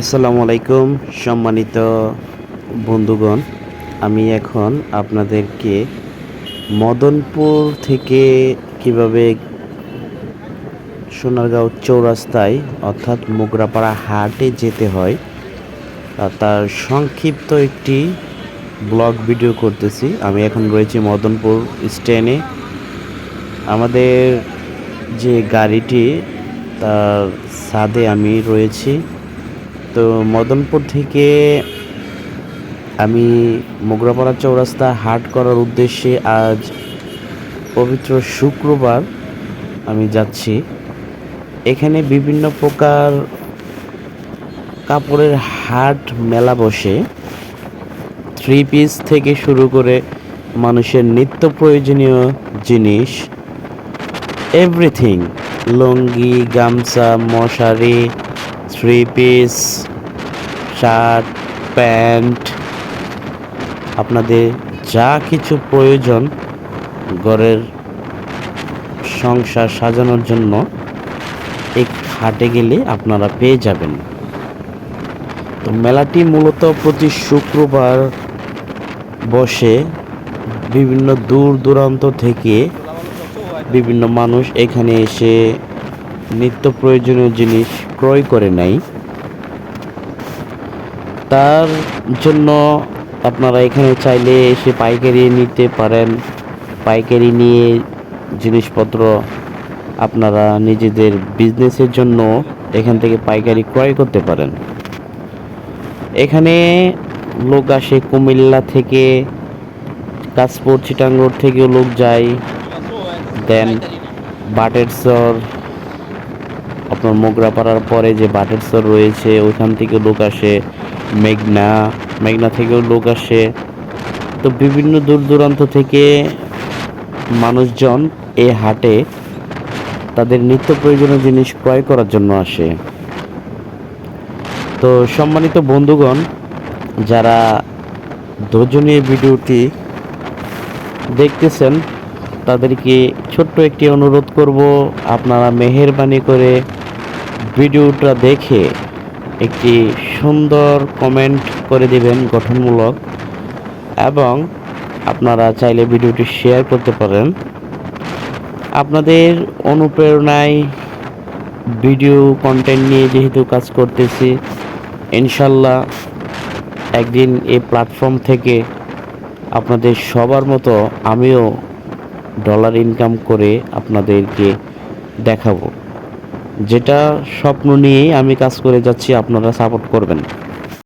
আসসালামু আলাইকুম, সম্মানিত বন্ধুগণ, আমি এখন আপনাদেরকে মদনপুর থেকে কীভাবে সোনারগাঁও চৌরাস্তায়, অর্থাৎ মোগরাপাড়া হাটে যেতে হয় তার সংক্ষিপ্ত একটি ব্লগ ভিডিও করতেছি। আমি এখন রয়েছি মদনপুর স্ট্যান্ডে। আমাদের যে গাড়িটি, তার ছাদে আমি রয়েছি। তো মদনপুর থেকে আমি মোগরাপাড়া চৌরাস্তা হাট করার উদ্দেশ্যে আজ পবিত্র শুক্রবার আমি যাচ্ছি। এখানে বিভিন্ন প্রকার কাপড়ের হাট মেলা বসে। থ্রি পিস থেকে শুরু করে মানুষের নিত্য প্রয়োজনীয় জিনিস এভরিথিং লুঙ্গি, গামছা, মশারি থ্রি পিস শার্ট, প্যান্ট, আপনাদের যা কিছু প্রয়োজন ঘরের সংসার সাজানোর জন্য, এই হাটে গেলে আপনারা পেয়ে যাবেন। তো মেলাটি মূলত প্রতি শুক্রবার বসে বিভিন্ন দূর দূরান্ত থেকে বিভিন্ন মানুষ এখানে এসে নিত্য প্রয়োজনীয় জিনিস ক্রয় করে নেয়। তার জন্য আপনারা এখানে চাইলে এসে পাইকারি নিতে পারেন। পাইকারি নিয়ে জিনিসপত্র আপনারা নিজেদের বিজনেসের জন্য এখান থেকে পাইকারি ক্রয় করতে পারেন। এখানে লোক আসে কুমিল্লা থেকে, কাশপুর চিটাঙ্গর থেকেও লোক যায়। দেন বাটের চর আপনার মোগরা মোগরাপাড়ার পরে যে বাটের চর রয়েছে, ওইখান থেকে লোক আসে। মেঘনা মেঘনা থেকেও লোক আসে। তো বিভিন্ন দূর দূরান্ত থেকে মানুষজন এ হাটে তাদের নিত্য প্রয়োজনীয় জিনিস ক্রয় করার জন্য আসে। তো সম্মানিত বন্ধুগণ, যারা ধৈর্য ভিডিওটি দেখতেছেন, তাদেরকে ছোট্ট একটি অনুরোধ করব, আপনারা মেহেরবানি করে ভিডিওটা দেখে একটি সুন্দর কমেন্ট করে দিবেন গঠনমূলক এবং আপনারা চাইলে ভিডিওটি শেয়ার করতে পারেন। আপনাদের অনুপ্রেরণায় ভিডিও কন্টেন্ট নিয়ে যেহেতু কাজ করতেছি, ইনশাল্লাহ একদিন এই প্ল্যাটফর্ম থেকে আপনাদের সবার মতো আমিও ডলার ইনকাম করে আপনাদেরকে দেখাবো। যেটা স্বপ্ন নিয়েই আমি কাজ করে যাচ্ছি আপনারা সাপোর্ট করবেন।